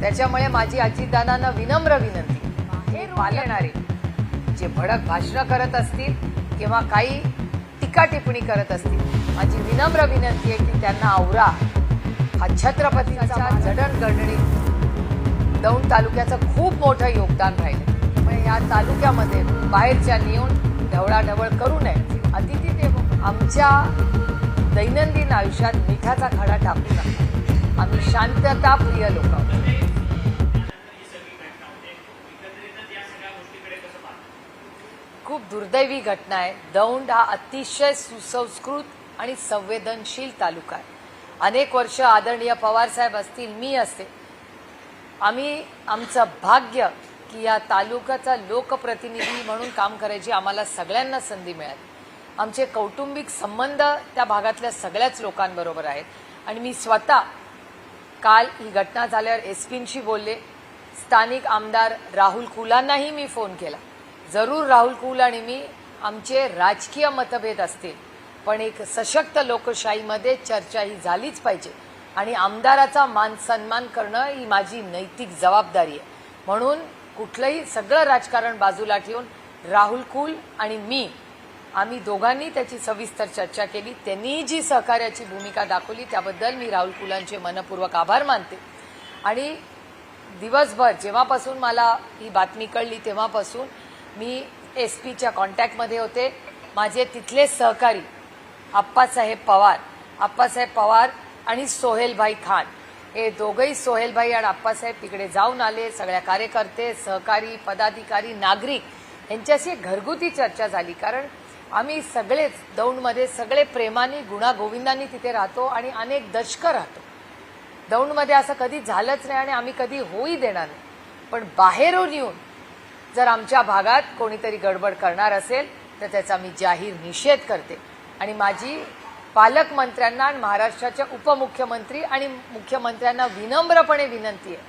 त्याच्यामुळे माझी अजितदादांना विनम्र विनंती. हे पालणारे जे भडक भाषणं करत असतील किंवा काही टीका टिप्पणी करत असतील माझी विनम्र विनंती आहे की त्यांना आवरा. हा छत्रपतींचा जडणघडणीत दौंड तालुक्याचं खूप मोठं योगदान राहिलं. त्यामुळे या तालुक्यामध्ये बाहेरच्या येऊन ढवळाढवळ करू नये. अतिथी देव आमच्या दैनंदिन आयुष्यात मिठाचा खडा टाकू नका. आम्ही शांतता प्रिय लोक आहोत. दुर्दैवी घटना आहे. दौंड हा अतिशय सुसंस्कृत आणि संवेदनशील तालुका आहे. अनेक वर्ष आदरणीय पवारसाहेब असतील मी असते आम्ही आमचं भाग्य की या तालुक्याचा लोकप्रतिनिधी म्हणून काम करायची आम्हाला सगळ्यांना संधी मिळाली. आमचे कौटुंबिक संबंध त्या भागातल्या सगळ्याच लोकांबरोबर आहेत. आणि मी स्वतः काल ही घटना झाल्यावर एस बोलले. स्थानिक आमदार राहुल कुलांनाही मी फोन केला. जरूर राहुल कुल आणि मी आमचे राजकीय मतभेद असतील. पण एक सशक्त लोकशाहीमध्ये चर्चा ही झालीच पाहिजे. आणि आमदाराचा मान सन्मान करणं ही माझी नैतिक जबाबदारी आहे. म्हणून कुठलंही सगळं राजकारण बाजूला ठेवून राहुल कुल आणि मी आम्ही दोघांनी त्याची सविस्तर चर्चा केली. त्यांनी जी सहकार्याची भूमिका दाखवली त्याबद्दल मी राहुल कुलांचे मनपूर्वक आभार मानते. आणि दिवसभर जेव्हापासून मला ही बातमी कळली तेव्हापासून मी एस पीच्या कॉन्टॅक्टमध्ये होते. माझे तिथले सहकारी आप्पासाहेब पवार आप्पासाहेब पवार आणि सोहेलभाई खान. हे दोघंही सोहेलभाई आणि आप्पासाहेब तिकडे जाऊन आले. सगळ्या कार्यकर्ते सहकारी पदाधिकारी नागरिक यांच्याशी घरगुती चर्चा झाली. कारण आम्ही सगळेच दौंडमध्ये सगळे प्रेमाने गुणागोविंदांनी तिथे राहतो आणि अनेक दशकं राहतो. दौंडमध्ये असं कधी झालंच नाही आणि आम्ही कधी होई देणार नाही. पण बाहेरून येऊन जर आमच्या भागात कोणीतरी गडबड करणार असेल तर त्याचा मी जाहीर निषेध करते. आणि माझी पालकमंत्र्यांना आणि महाराष्ट्राच्या उपमुख्यमंत्री आणि मुख्यमंत्र्यांना विनम्रपणे विनंती आहे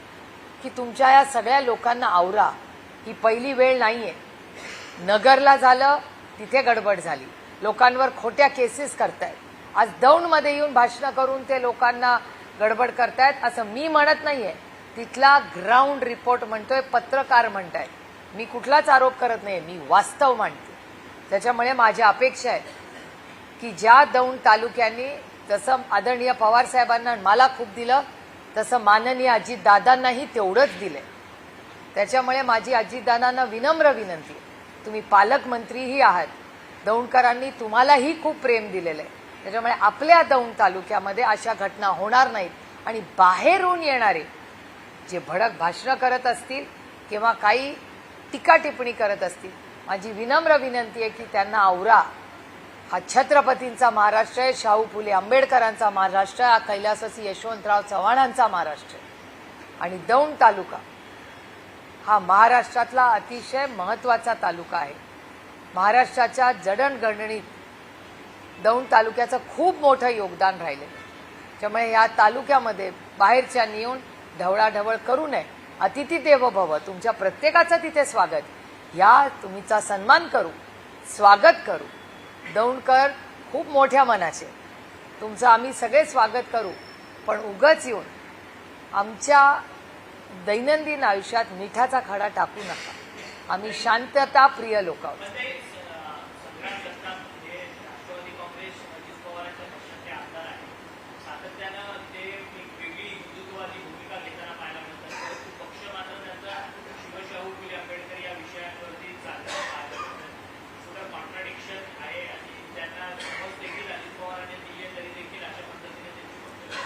की तुमच्या या सगळ्या लोकांना आवरा. ही पहिली वेळ नाही आहे नगरला झालं तिथे गडबड झाली. लोकांवर खोट्या केसेस करतायत. आज दौंडमध्ये येऊन भाषणं करून ते लोकांना गडबड करतायत असं मी म्हणत नाही आहे तिथला ग्राउंड रिपोर्ट म्हणतोय पत्रकार म्हणतायत. मी कुठलाच आरोप करत नाही मी वास्तव मांडते. त्याच्यामुळे माझी अपेक्षा आहे की ज्या दौंड तालुक्यांनी जसं आदरणीय पवार साहेबांना मला खूप दिलं तसं माननीय अजितदादांनाही तेवढंच दिलंय. त्याच्यामुळे माझी अजितदादांना विनम्र विनंती आहे. तुम्ही पालकमंत्रीही आहात. दौंडकरांनी तुम्हालाही खूप प्रेम दिलेलं आहे त्याच्यामुळे आपल्या दौंड तालुक्यामध्ये अशा घटना होणार नाहीत आणि बाहेरून येणारे जे भडक भाषणं करत असतील किंवा काही टीका टिप्पणी करत असतील. माझी विनम्र विनंती आहे की त्यांना आवरा. हा छत्रपतींचा महाराष्ट्र आहे शाहू फुले आंबेडकरांचा महाराष्ट्र हा कैलाससी यशवंतराव चव्हाणांचा महाराष्ट्र आहे. आणि दौंड तालुका हा महाराष्ट्रातला अतिशय महत्त्वाचा तालुका आहे. महाराष्ट्राच्या जडणघडणीत दौंड तालुक्याचं खूप मोठं योगदान राहिलं त्यामुळे या तालुक्यामध्ये बाहेरच्या येऊन ढवळाढवळ करू नये. अतिथी देवो भव. तुमच्या प्रत्येकाचं तिथे स्वागत. या तुम्हीचा सन्मान करू. स्वागत करू. दौंडकर खूप मोठ्या मनाचे. तुमचं आम्ही सगळे स्वागत करू. पण उगच येऊन आमच्या दैनंदिन आयुष्यात मिठाचा खडा टाकू नका. आम्ही शांतता प्रिय लोक आहोत.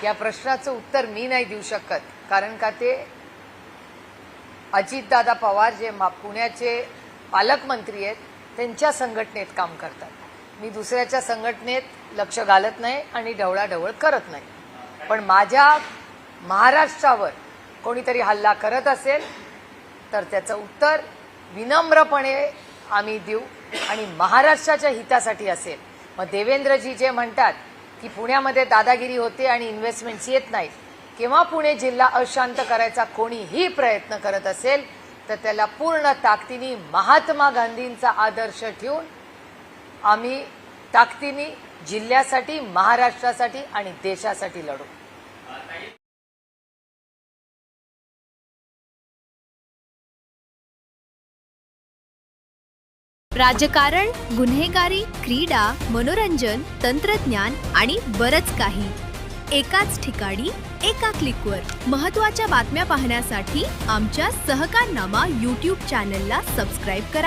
या प्रश्नाचं उत्तर मी नाही देऊ शकत. कारण का ते अजितदादा पवार जे मा- पुण्याचे पालकमंत्री आहेत त्यांच्या संघटनेत काम करतात. मी दुसऱ्याच्या संघटनेत लक्ष घालत नाही आणि ढवळाढवळ करत नाही. पण माझ्या महाराष्ट्रावर कोणीतरी हल्ला करत असेल तर त्याचं उत्तर विनम्रपणे आम्ही देऊ. आणि महाराष्ट्राच्या हितासाठी असेल. मग देवेंद्रजी जे म्हणतात की पुण्यामध्ये दादागिरी होते आणि इन्व्हेस्टमेंट्स येत नाहीत. किंवा पुणे जिल्हा अशांत करायचा कोणीही प्रयत्न करत असेल तर त्याला पूर्ण ताकदीने महात्मा गांधींचा आदर्श ठेवून आम्ही ताकदीने जिल्ह्यासाठी महाराष्ट्रासाठी आणि देशासाठी लढू. राजकारण गुन्हेगारी क्रीडा मनोरंजन तंत्रज्ञान आणि बरच काही. एकाच ठिकाणी एका क्लिकवर. महत्त्वाच्या बातम्या पाहण्यासाठी आमच्या सहकारनामा यूट्यूब चॅनलला सबस्क्राईब करा.